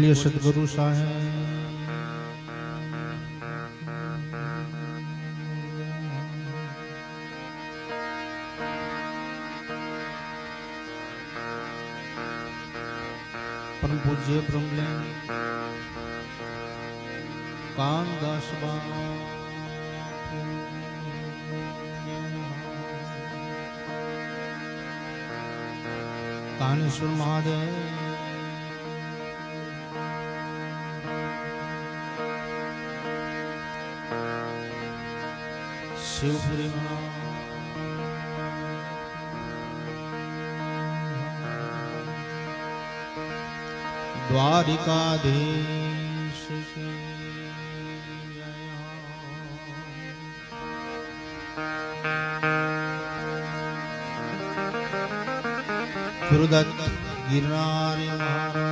बोलिए सतगुरु साहेब। पूज्य ब्रह्म कामदास बाबा कानेश्वर महादेव। શિવપુરી દ્વારિકાધીશ. ગુરુદત્ત ગિરનારી મહારાજ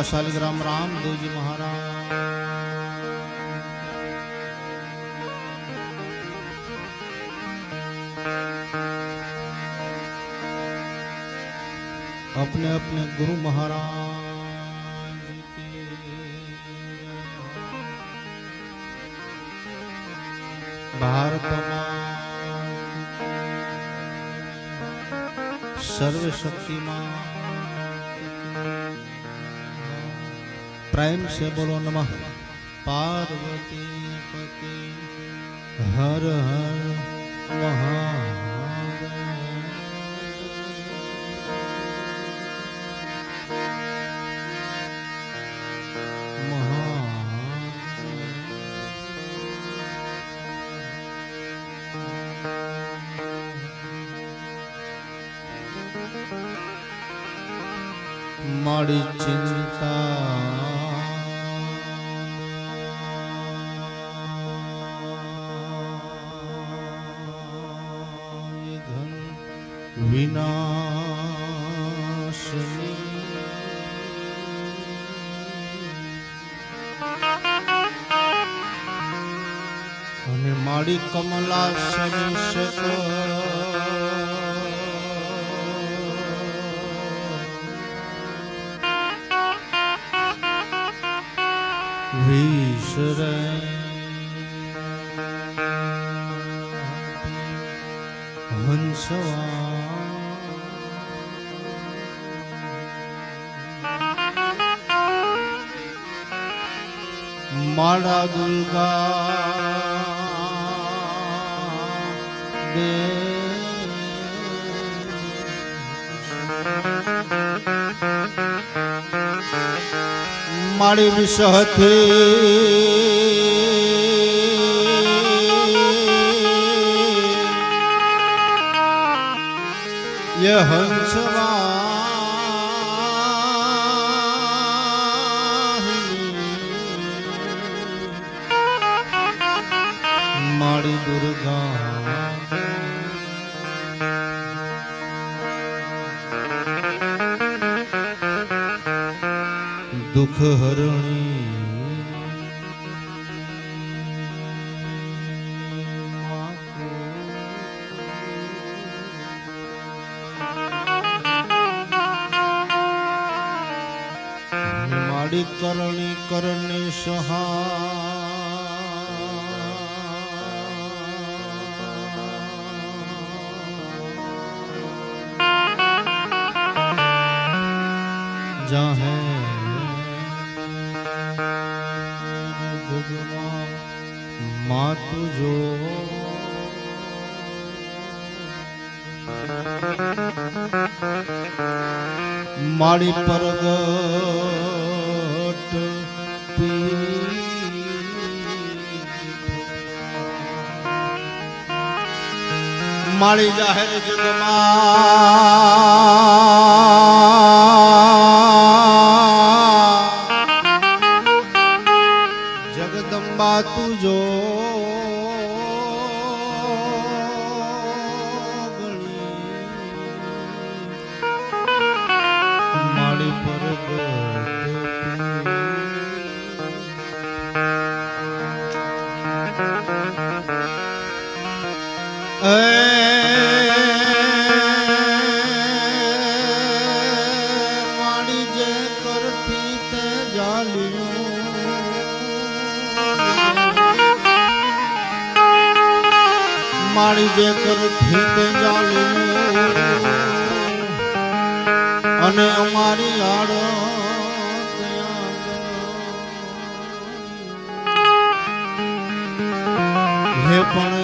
એવા શાલિગ્રામ રામદેવજી મહારાજ અપને અપને ગુરુ મહારાજ ભારતમાં સર્વશક્તિમાં પ્રેમ સે બોલો નમઃ. પાર્વતી પતિ હર હર મહા મારી ચિંતા કમલા સની શક વિસરે હંસવા માળા દુર્ગા મારી વિષહથી. ય હંસવા માડી કરણી કરણી સહા જાહે. જગમાં જો. મારી પરગટ મારી જાહેર જગમાં જગદંબા તું જો મારી જે કરતી તે જાલી અને અમારી આડ હે પણ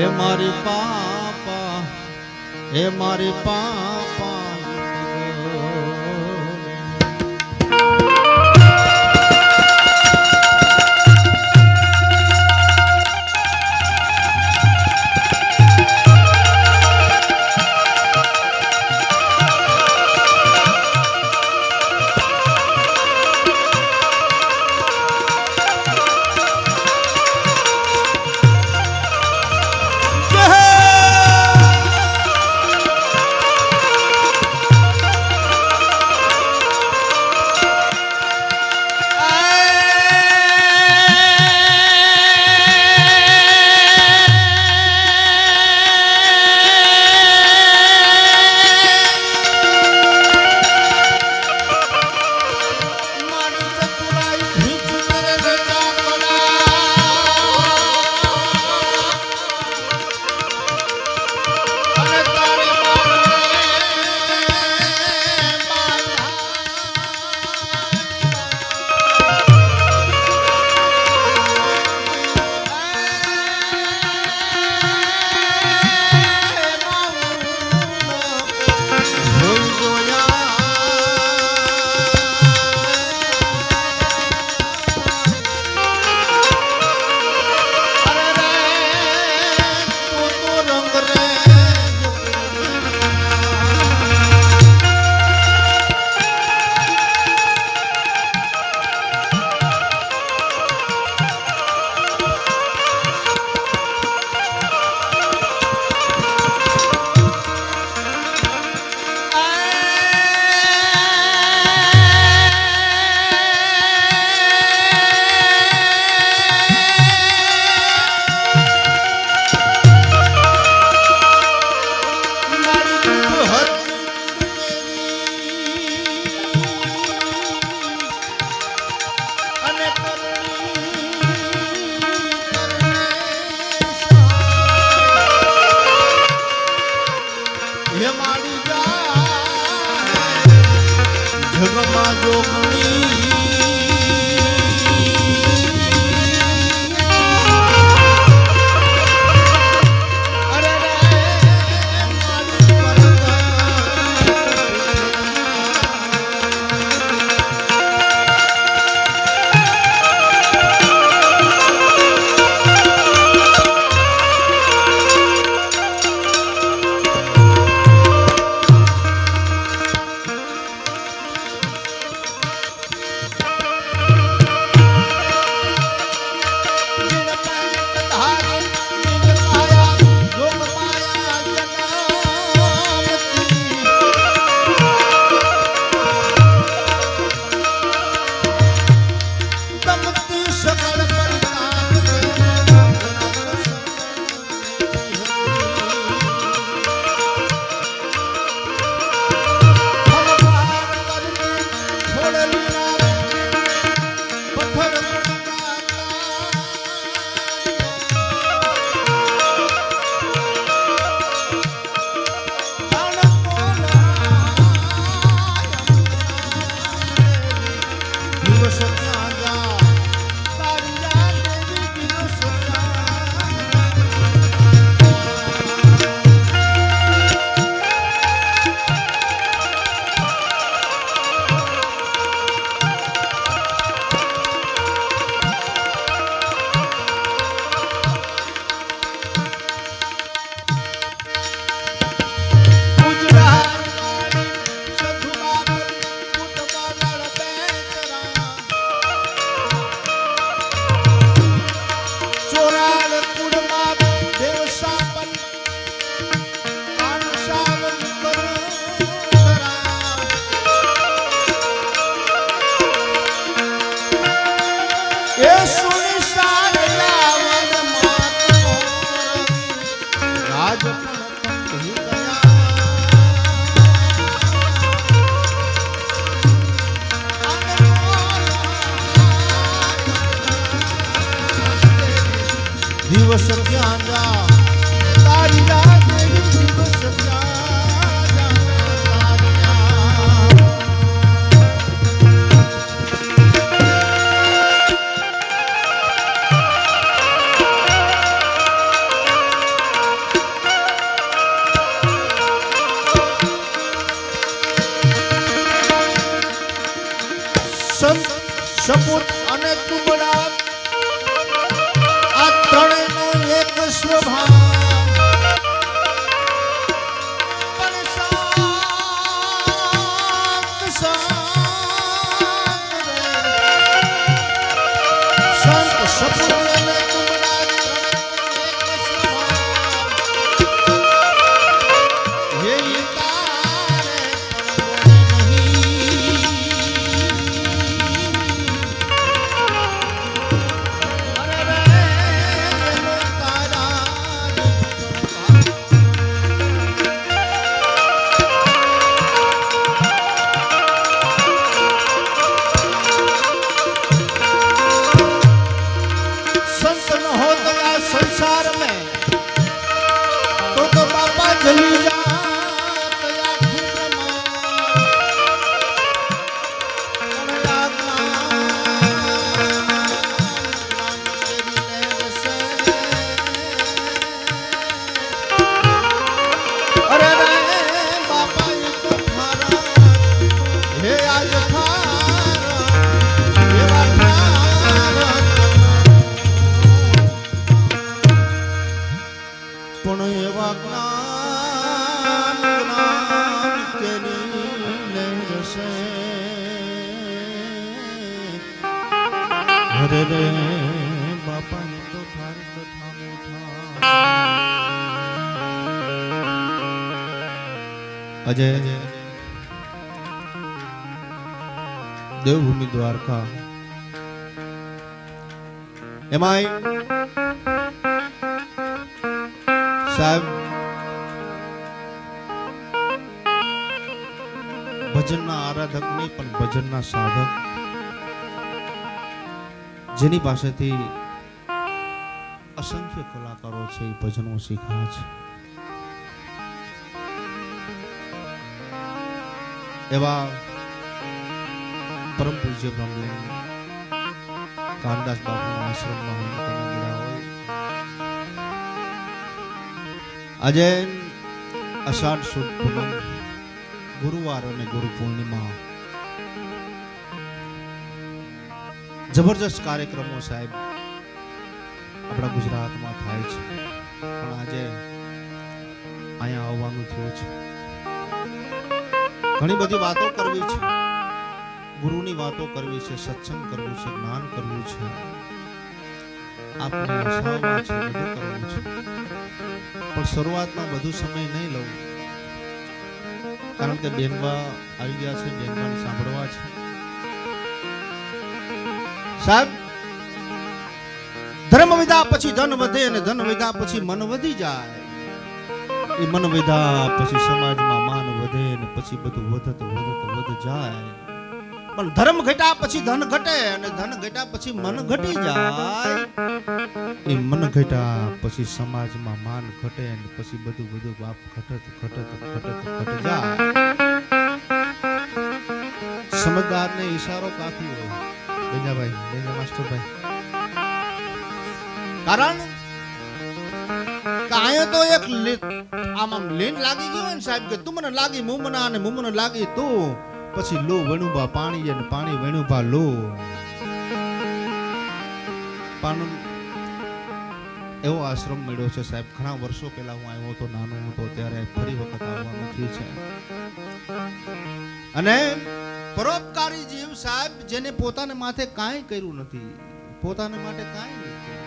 હે મારી પાપા હે મારી પાપા આજ દિવસ ક્યાં જા. પણ એવા જ્ઞાન જ્ઞાન નહીં રસે હરે રે, બાપાની તો થાર કથા મોઠા અજય દેવભૂમિ દ્વારકા. એમાંય સાહેબ. ભજનના આરાધક નહીં, પણ ભજનના સાધક. જેની પાસેથી અસંખ્ય કલાકારો છે, એ ભજનો શીખ્યા છે. એવા પરમ પૂજ્ય બ્રહ્મલીન કાનદાસ બાપુના આશ્રમમાં આજે અષાઢ સુદ પૂનમ, ગુરુવાર અને ગુરુ પૂર્ણિમા જબરજસ્ત કાર્યક્રમો સાહેબ આપણા ગુજરાતમાં થાય છે. પણ આજે અહીંયા આવવાનું થયું છે. ઘણી બધી વાતો કરવી છે. ગુરુની વાતો કરવી છે, સત્સંગ કરવું છે, જ્ઞાન કરવું છે. આશાઓમાં છે, બધું કરવું છે. પણ શરૂઆતમાં બધું સમય નહીં લઉં. કારણ કે બેનવા આવી ગયા છે, બેનવાને સાંભળવા છે. સાહેબ ધર્મ વિધા પછી ધન વધે અને ધન વિધા પછી મન વધી જાય. એ મન વિધા પછી સમાજમાં માન વધે અને પછી બધું વધત વધત વધ જાય. પણ ધર્મ ઘટ્યા પછી ધન ઘટે અને ધન ઘટ્યા પછી મન ઘટી જાય. એ મન ઘટ્યા પછી સમાજમાં માન ઘટે અને પછી બધું બધું બાપ ઘટત ઘટત ઘટત ઘટ જાય સમજદારને ઈશારો કાફી હોય. બેજાભાઈ બેજા માસ્ટરભાઈ. કારણ કે તો એક આમ આમ લીન લાગી ગયો ને સાહેબ કે તું મને લાગી મુમના મને અને હું લાગી તું. પછી લો વણુબા પાણી અને પાણી વણુબા લો. પણ એવો આશ્રમ મળ્યો છે સાહેબ. ઘણા વર્ષો પહેલા હું આવ્યો હતો નાનો હતો ત્યારે ફરી વખત આવવાનું થયું છે. અને પરોપકારી જીવ સાહેબ, જેને પોતાને માથે કાંઈ કર્યું નથી, પોતાને માટે કાંઈ નથી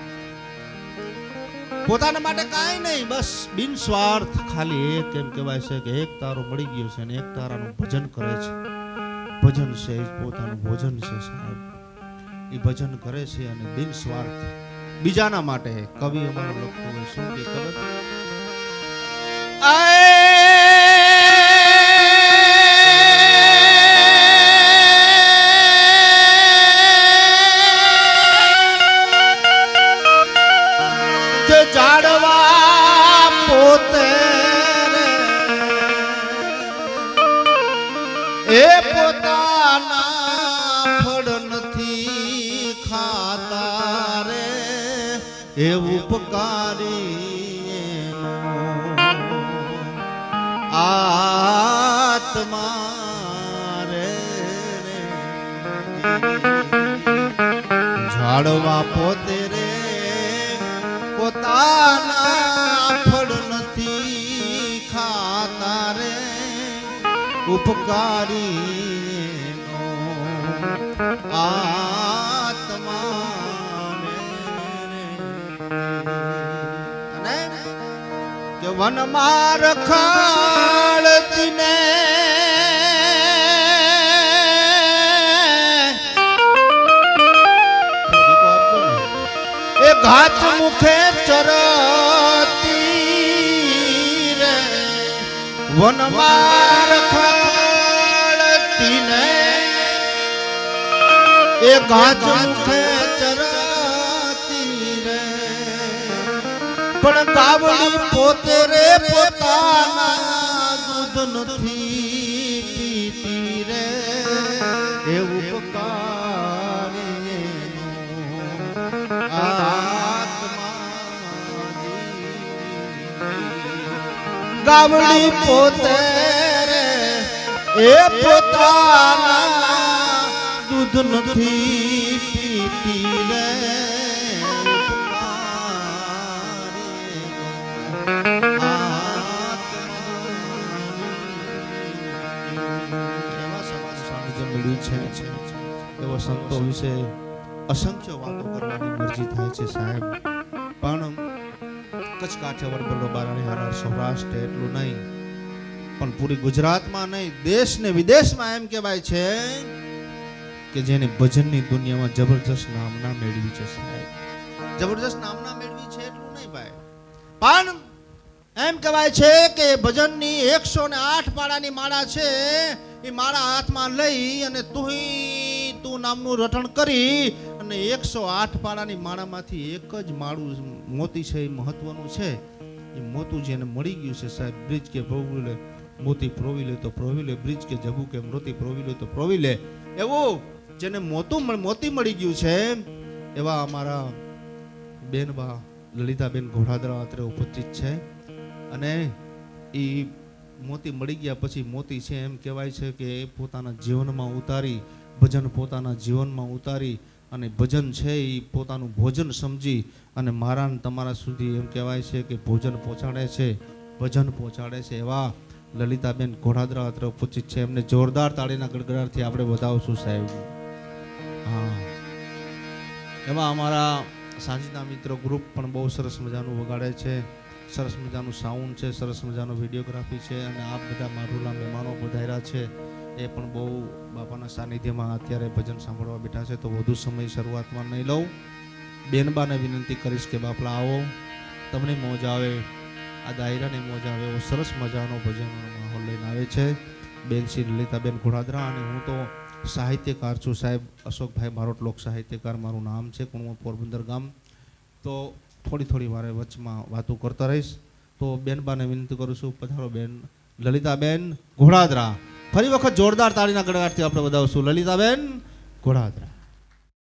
પોતાના માટે કાંઈ નહીં, બસ બિન સ્વાર્થ ખાલી એક એમ કહેવાય છે કે એક તારો મળી ગયો છે અને એક તારાનું ભજન કરે છે. ભજન છે, પોતાનું ભોજન છે સાહેબ. એ ભજન કરે છે અને બિન સ્વાર્થ બીજાના માટે કવિ અમારું લખતું હોય શું કે ખબર આત્મા રે ઝાડવા પોતે રે પોતાના ફળ નથી ખાતા રે ઉપકારી આત્મા વનમાં રખાડતી ઘાટ મુખે ચરતી રે. વનમાં રખાડતી ને. એ ઘાટ મુખે ચરતી રે. પણ કાવડી પોતે રે પોતાના દૂધ નથી. ગાવડી પોતે એ પોતાના દૂધ નથી પીતી રે. છે. એવો સંતો વિશે અસંખ્ય વાતો કરવાની મરજી થાય છે સાહેબ. કચ્છ કાઠિયાવાડ બોલો બારાણી હારા સૌરાષ્ટ્ર એટલું નહીં. પણ પૂરી ગુજરાતમાં નહીં દેશ ને વિદેશમાં એમ કહેવાય છે કે જેને ભજનની દુનિયામાં જબરજસ્ત નામના મેળવી છે સાહેબ. જબરજસ્ત નામના મેળવી છે એટલું નહીં ભાઈ. પણ એમ કહેવાય છે કે ભજનની એકસો ને આઠ પાડાની માળા છે, એ માળા હાથમાં લઈ અને તુહી તું નામનું રટણ કરી અને એકસો આઠ પાડાની માળામાંથી એક જ માળું મોતી છે, એ મહત્વનું છે. એ મોતું જેને મળી ગયું છે સાહેબ. બ્રિજ કે પ્રોવી લે, મોતી પ્રોવી લે તો પ્રોવી લે. બ્રિજ કે જબુ કે મોતી પ્રોવી લે તો પ્રોવી લે. એવું જેને મોતું મોતી મળી ગયું છે, એવા અમારા બેનબા લલિતાબેન ઘોડાદરા અત્રે ઉપસ્થિત છે. અને એ મોતી મળી ગયા પછી મોતી છે એમ કહેવાય છે કે એ પોતાના જીવનમાં ઉતારી, ભજન પોતાના જીવનમાં ઉતારી અને ભજન છે એ પોતાનું ભોજન સમજી અને મારા તમારા સુધી એમ કહેવાય છે કે ભોજન પહોંચાડે છે, ભજન પહોંચાડે છે. એવા લલિતાબેન ઘોડાદરા અત્રે ઉપસ્થિત છે. એમને જોરદાર તાળીના ગડગડાટથી આપણે વધાવશું સાહેબ. હા. એમાં અમારા સાંજના મિત્રો ગ્રુપ પણ બહુ સરસ મજાનું વગાડે છે. સરસ મજાનું સાઉન્ડ છે, સરસ મજાનો વિડીયોગ્રાફી છે અને આ બધા મારુલા મહેમાનો પધાર્યા છે. એ પણ બહુ બાપાના સાનિધ્યમાં અત્યારે ભજન સાંભળવા બેઠા છે, તો વધુ સમય શરૂઆતમાં નહીં લઉં. બેનબાને વિનંતી કરીશ કે બાપલા આવો. તમને મોજ આવે, આ દાયરાને મોજ આવે, એવો સરસ મજાનો ભજનનો માહોલ લઈને આવે છે. બેન શ્રી લલિતાબેન ઘોડાદરા અને હું તો સાહિત્યકાર છું. સાહેબ અશોકભાઈ મારોટ લોક સાહિત્યકાર, મારું નામ છે કુણવા પોરબંદર ગામ. તો થોડી થોડી વારે વચમાં વાતો કરતા રહીશ. તો બેનબાને વિનંતી કરું છું, પધારો બેન. લલિતાબેન ઘોડાદરા. ફરી વખત જોરદાર તાળીના ગડગાટથી આપણે વધાવશું લલિતાબેન ઘોડાદરા